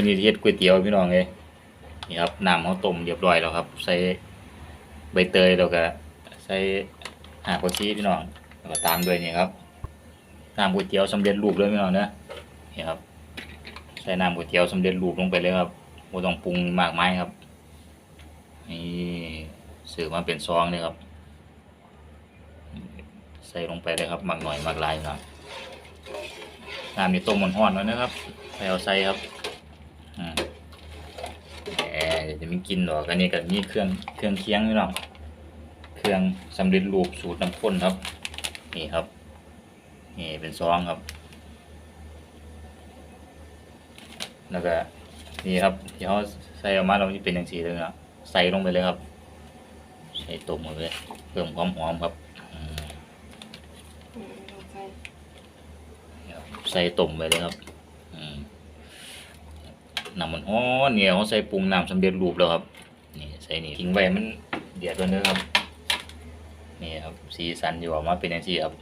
วันนี้เฮ็ดก๋วยเตี๋ยวพี่น้องเลยนี่ครับน้ำเขาต้มเรียบร้อยแล้วครับ ใส่ใบเตยแล้วก็ใส่หากผักชีพี่น้องแล้วก็ตามด้วยนี่ครับน้ำก๋วยเตี๋ยวสำเร็จรูปเลยพี่น้องเนอะนี่ครับใส่น้ำก๋วยเตี๋ยวสำเร็จรูปลงไปเลยครับไม่ต้องปรุงมากมายครับนี่สื่อมาเป็นซองเลยครับ ใส่ลงไปเลยครับมักหน่อยมักหลายครับน้ำนี่ต้มมันห้อนแล้วนะครับใส่เอาใส่ครับอืมแห มเดี๋ยวจะมีกลินหรอกอันนี้ก็มีเครื่องเครื่องเคียงนี่เนาะเครื่องสำเร็จรูปสูตรน้ำข้นครับ นี่ครับ นี่เป็นซองครับ แล้วก็นี่ครับที่เขาใส่ออกมาเราจะเป็นอย่างสีเลยนะใส่ลงไปเลยครับใส่ต้มหมดเลยเพิ่มความหอมครับอืมอืมลงไปครับใส่ต้มไปเลยครับอืม น้ำมันฮ้อเนี่ยเขาใส่ปรุงน้ำสำเร็จรูปแล้วครับนี่ใส่นี่ทิ้งไว้มันเดือดแล้วนื้อครับนี่ครับสีสันอยู่ออกมาเป็นอย่างนี้ครับ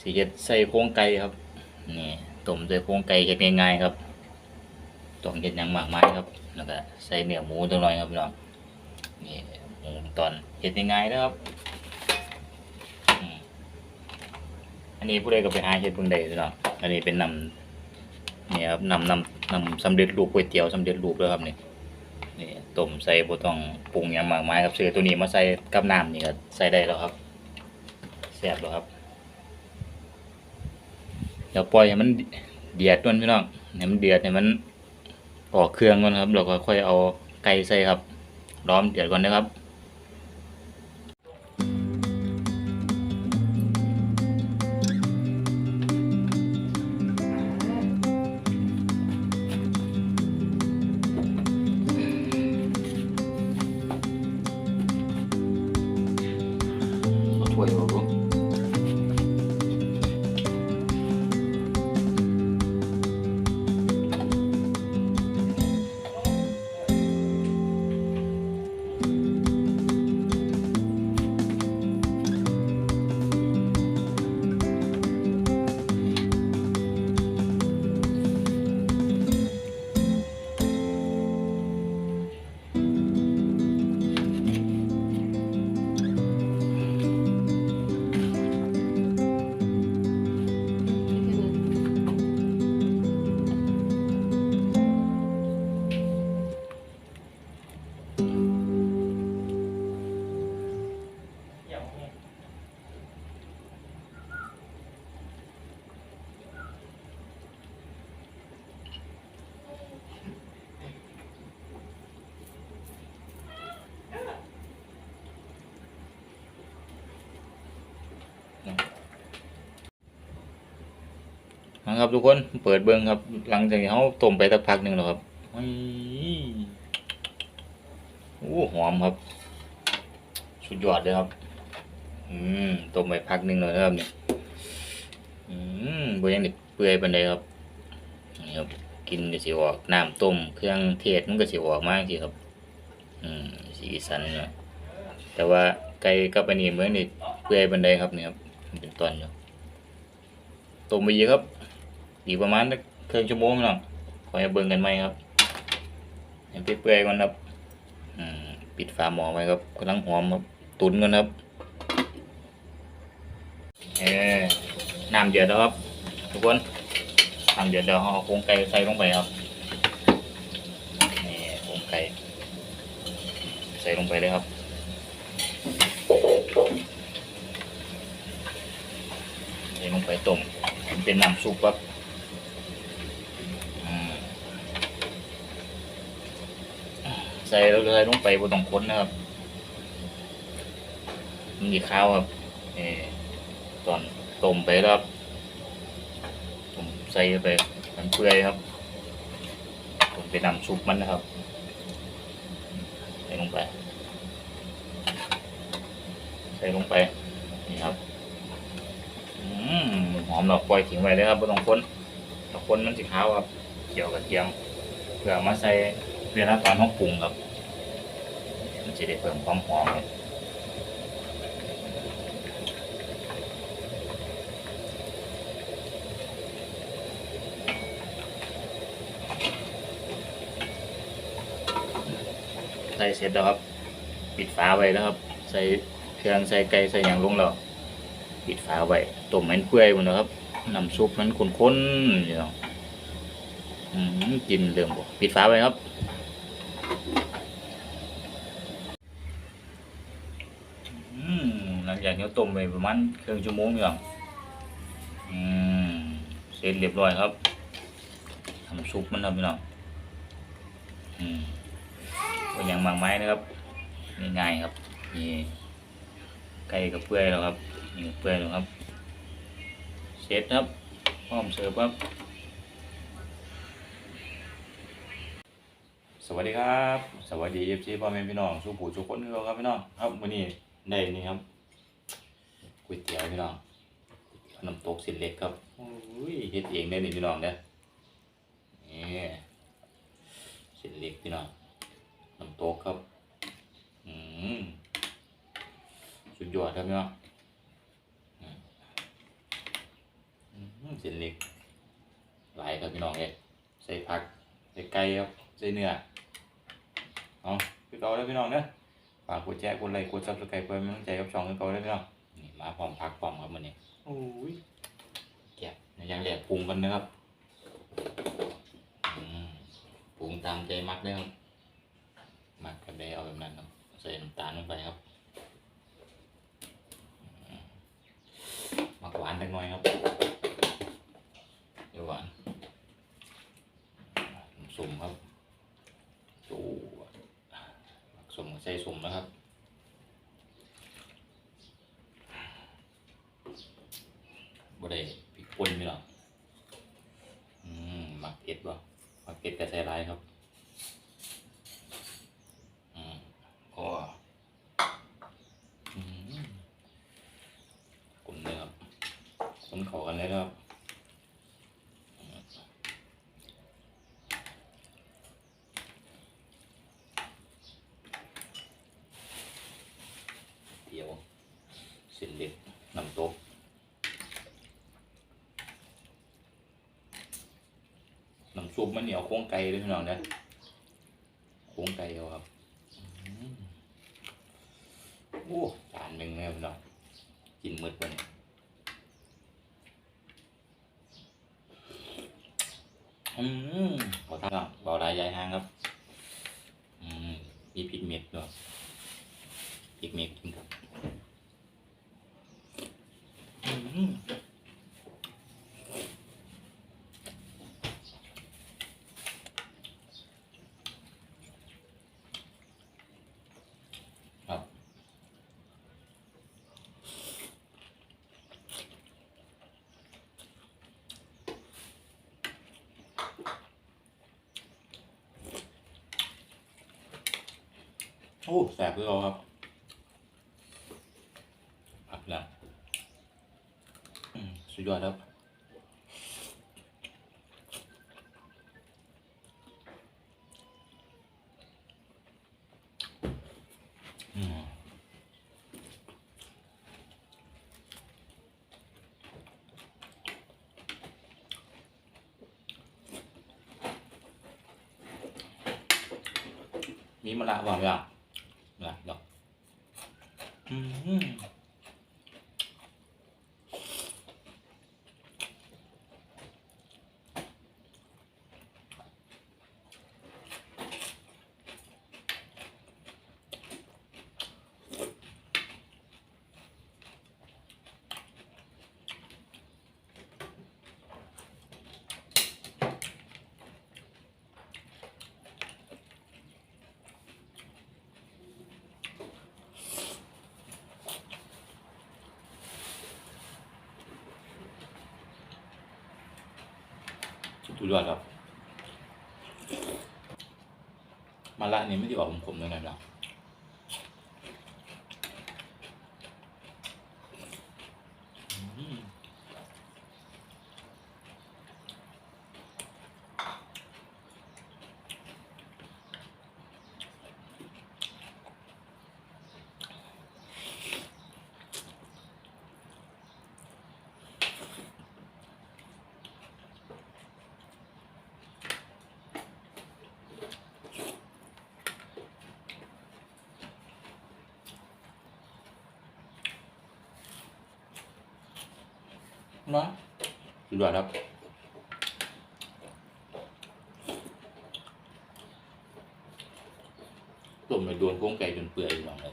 สีเห็ดใส่โครงไก่ครับนี่ต้มใส่โครงไก่เห็ดง่ายๆครับต้องเห็ดยังมากมายครับแล้วก็ใส่เนื้อหมูตัวน่อยครับพี่น้องนี่หมูตอนเห็ดง่ายๆนะครับอันนี้ผู้ใดก็ไปหาเฮ็ดเบิ่งได้เนาะอันนี้เป็นนำนี่ครับนำนำ นำสำเร็จรูปก๋วยเตี๋ยวสำเร็จรูปแล้วครับนี่นี่ต้มใส่บ่ต้องปรุงหยังมากมายครับซื้อตัวนี้มาใส่กับน้ำนี่ก็ใส่ได้แล้วครับแซ่บแล้วครับเดี๋ยวปล่อยให้มันเดือดก่อนพี่น้องให้มันเดือดให้มันออกเครื่องก่อนครับแล้วก็ค่อยเอาไก่ใส่ครับล้อมเดือดก่อนนะครับ ครับทุกคนเปิดเบิ้งครับ หลังจากที่เขาต้มไปสักพักหนึ่งแล้วครับอุ้ยโอ้หอมครับ สุดยอดเลยครับ อืมต้มไปพักหนึ่งแล้วครับเนี่ยอืมบยังเด็เปื่อยปานใดครับนี่ครับกินก็สิออกน้ำต้มเครื่องเทศมันก็สิออกมากทีครับ อืมสีสันเนาะแต่ว่าไก่กับอันนี้เหมือนนี่เปื่อยปานใดครับเนี่ยครับมันเป็นตอนอยู่ต้มไปเยอะครับ อีกประมาณสักครึ่องชั่วโมงเนาะขอให้เบิ่งกันไหมครับให้เปื่อยๆก่อนครับอืมปิดฝาหม้อไว้ครับกำลังหอมครับตุ๋นกันครับเออน้ำเดือดแล้วครับทุกคนน้ำเดือดแล้วเอาโครงไก่ใส่ลงไปครับนี่โครงไก่ใส่ลงไปเลยครับใส่ลงไปต้มมันเป็นน้ำซุปครับ อืมใส่เลยลงไปบนตรงค้นนะครับมันมีข้าวครับเอตอนต้มไปครับต้มใส่ไปมันเปื่อยครับต้มไปนำซุปมันนะครับใส่ลงไป ใส่ลงไปนี่ครับอืมหอมเราปล่อยทิ้งไว้เลยครับบนตรงค้นถ้าคนมันสิขาวครับเกี่ยวกับเทียมเพื่อมาใส่เวลาตอนห้องปรุงครับ จะได้เพิ่มความหอมใส่เสร็จแล้วครับ ปิดฝาไว้แล้วครับ ใส่เครื่องใส่ไก่ใส่อย่างลงแล้วปิดฝาไว้ต้มมันเปื่อยหมดนะครับน้ำซุปมันข้นๆอย่างกินเริ่มบวกปิดฝาไว้ครับ ต้มไปประมาณครึ่งชั่วโมงอยู่ครับอืมเสร็จเรียบร้อยครับทำซุปมันครับพี่น้องอืมก็ยังมากไม้นะครับง่ายๆครับนี่ไก่กับเปื่อยแล้วครับนี่เปื่อยแล้วครับเสร็จครับพร้อมเสิร์ฟครับ สวัสดีครับ สวัสดีเอฟซีพ่อแม่พี่น้องสู้ผู้ทุกคนเราครับพี่น้องครับวันนี้ได้นี่ครับ ก๋วยเตี๋ยวพี่น้องน้ำตกเส้นเล็กครับโอ้ยเฮ็ดเองได้นี่พี่น้องเด้อนี่เส้นเล็กพี่น้องน้ำตกครับอืมสุดยอดครับพี่น้องอืมอืมเส้นเล็กหลายครับพี่น้องเอ้ยใส่ผักใส่ไก่ครับใส่เนื้อเอาพี่เก่าแล้วพี่น้องเนอะฝากกดแชร์กดไลค์กดซับสไครป์เพื่อเป็นกำลังใจกับช่องพี่เก่าแล้วพี่น้องนี่ มาพร้อมพักพร้อมครับวันนี้โอ้ยแกะยังแหลกปรุงกันนะครับอืมปรุงตามใจมักเลยครับมักกันได้เอาแบบนั้นครับใส่น้ำตาลลงไปครับอืมมักหวานเล็กน้อยครับเดี๋ยวหวานสุ่มครับจูสมใส่สมนะครับบ่ได้พริกป่นไม่หรอกอืมหมักเผ็ดบ่หมัก เผ็ดแต่ใส่ร้ายครับอืมก็อืมกลุ่มเลยครับคนขอกันเลยครับ เตี๋ยวเส้นเล็กน้ำตก น้ำซุปมันเหนียวโค้งไก่ด้วยพี่น้องนะโค้งไก่เอาครับอืมโอ้จานหนึ่งแล้วพี่น้องกินมืดวันนี้อืมขอทานเบาได้ยายห้างครับ อืมมีพริกเม็ดด้วยพริกเม็ดกินครับอืม โอ้แสบเลยครับผักแล้วสุดยอดครับมีมะระหวานไหมอะมะระดอก อืม สุดยอดครับ มาละนี่ไม่ได้ออกผมๆเลยนะเนาะ เนาะสุดยอดครับต้มไปโดนโค้งไก่จนเปื่อยลองเลย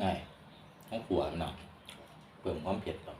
พริกไงห้องขวานหน่อยเพิ่มความเผ็ดหรอย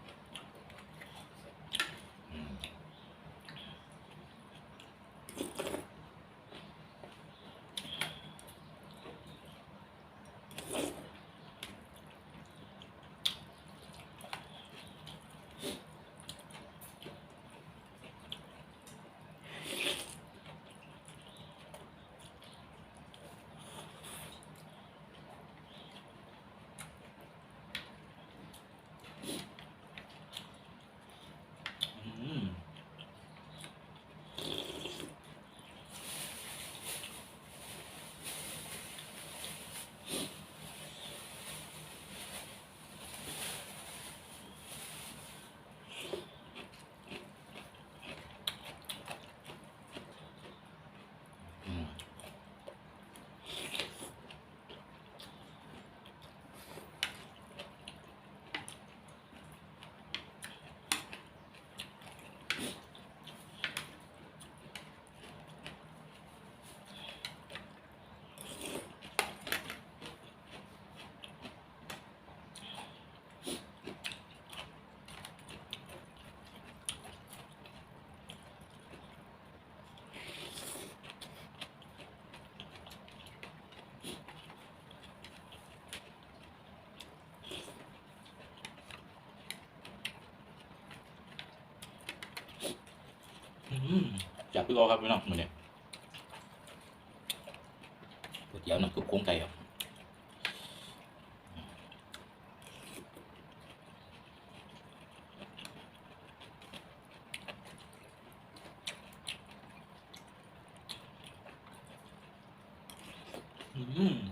อืมจับพี่กอครับพี่น้องมือเนี่ยก๋วยเตี๋ยวน้ำซุปโค้งไก่ครับอืม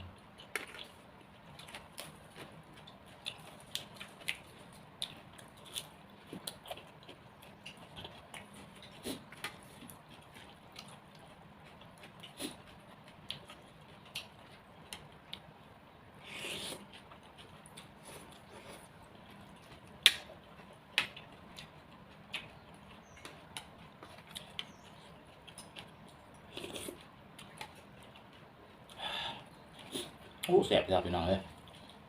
โอ้แสบจับพี่น้องเลย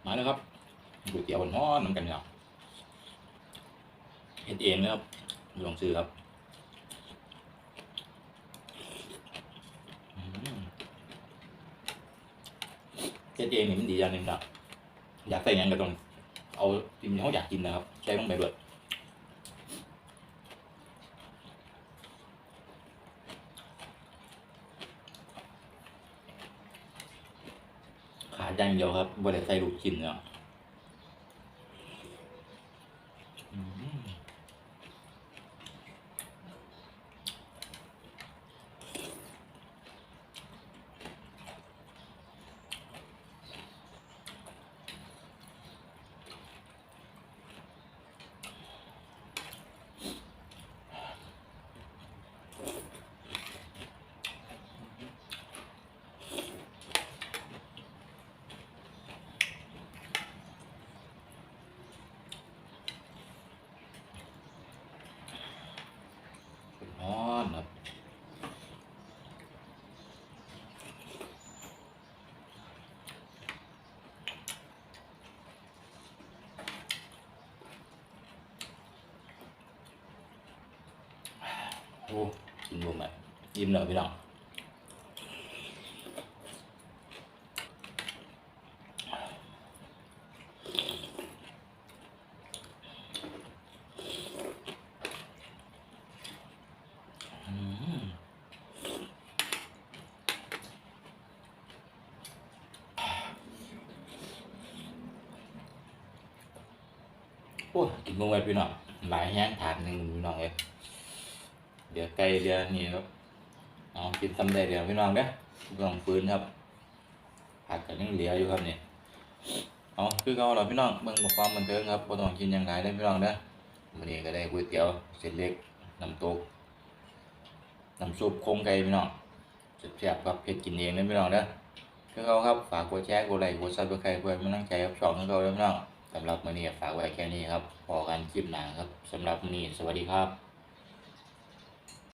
มาเลยครับก๋วยเตี๋ยวร้อนๆน้ำกันเนี่ยเฮ็ดเองนะครับไม่ต้องซื้อครับเฮ็ดเองนี่มันดีอย่างหนึ่งครับอยากใส่ยังก็ต้องเอาที่เขาอยากกินนะครับใช้ลงไปด้วยขาด อย่างเดียวครับบ่ได้ใส่ลูกชิ้นเนาะ โอ้กินบุ้มแบบยิ้มเลยพี่น้องอืมโอ้ยกินบุ้มแบบพี่น้องหลายแห้งถาดหนึ่งพี่น้องเอ้ยเดี๋ยว ไก่เดี๋ยวนี่ครับเอากินตำได้เดี๋ยวพี่น้องเด้อลองปืนครับผักกันยังเหลืออยู่ครับเนี่ยเอาคือเขาเราพี่น้องเบิ่งบอกความบันเทิงครับบ่ต้องกินยังไงได้พี่น้องเด้อวันนี้ก็ได้ก๋วยเตี๋ยวเส้นเล็กน้ำตกน้ำซุปโครงไก่พี่น้องแซ่บๆครับเฮ็ดกินเองเด้พี่น้องเด้อคือเขาครับฝากกดแชร์กดไลค์กดซับสไครต์เพื่อเป็นกำลังใจกับช่องของเราเด้พี่น้องสำหรับมื้อนี้ฝากไว้แค่นี้ครับพอกันคลิปหนาครับสำหรับมื้อนี้สวัสดีครับ